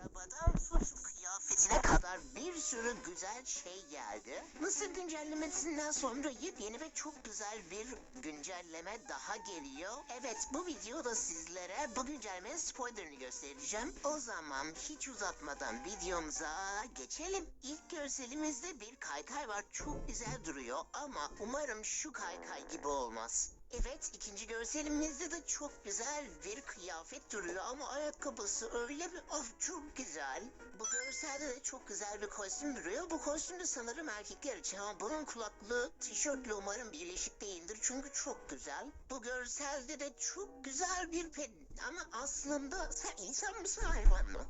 Arabadan tut kıyafetine kadar bir sürü güzel şey geldi. Mısır güncellemesinden sonra yepyeni ve çok güzel bir güncelleme daha geliyor. Evet bu videoda sizlere bu güncellemenin spoilerını göstereceğim. O zaman hiç uzatmadan videomuza geçelim. İlk görselimizde bir kaykay var. Çok güzel duruyor ama umarım şu kaykay gibi olmaz. Evet ikinci görselimizde de çok güzel bir kıyafet duruyor ama ayakkabısı öyle bir of çok güzel. Bu görselde de çok güzel bir kostüm duruyor. Bu kostüm de sanırım erkekler için ama bunun kulaklığı tişörtle umarım birleşik değildir çünkü çok güzel. Bu görselde de çok güzel bir pen ama aslında sen insan mısın hayvan mı?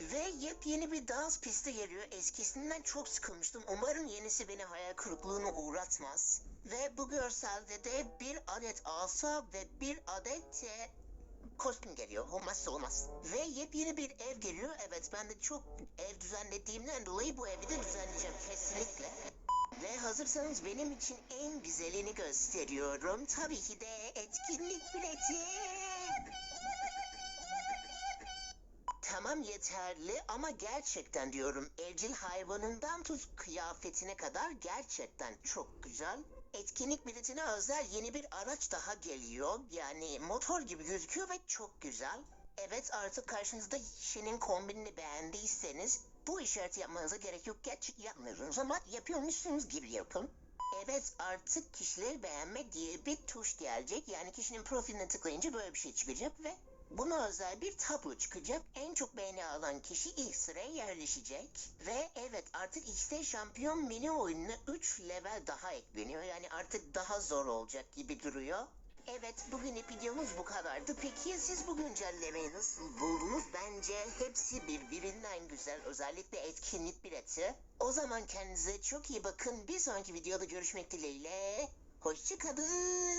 Ve yepyeni bir dans pisti geliyor. Eskisinden çok sıkılmıştım. Umarım yenisi beni hayal kırıklığına uğratmaz. Ve bu görselde de bir adet asa ve bir adet e, kostüm geliyor. Olmazsa olmaz. Ve yepyeni bir ev geliyor. Evet ben de çok ev düzenlediğimden dolayı bu evi de düzenleyeceğim kesinlikle. Ve hazırsanız benim için en güzelini gösteriyorum. Tabii ki de etkinlik bileti. Tamam yeterli ama gerçekten diyorum evcil hayvanından tut kıyafetine kadar gerçekten çok güzel. Etkinlik biletine özel yeni bir araç daha geliyor. Yani motor gibi gözüküyor ve çok güzel. Evet artık karşınızda kişinin kombinini beğendiyseniz bu işareti yapmanıza gerek yok. Gerçek yapmıyorsunuz ama yapıyormuşsunuz gibi yapın. Evet artık kişileri beğenme diye bir tuş gelecek. Yani kişinin profiline tıklayınca böyle bir şey çıkacak ve Buna özel bir tablo çıkacak. En çok beğeni alan kişi ilk sıraya yerleşecek. Ve evet artık X'te şampiyon mini oyununa 3 level daha ekleniyor. Yani artık daha zor olacak gibi duruyor. Evet bugün videomuz bu kadardı. Peki siz bu güncellemeyi nasıl buldunuz? Bence hepsi birbirinden güzel. Özellikle etkinlik bileti. O zaman kendinize çok iyi bakın. Bir sonraki videoda görüşmek dileğiyle. Hoşçakalın.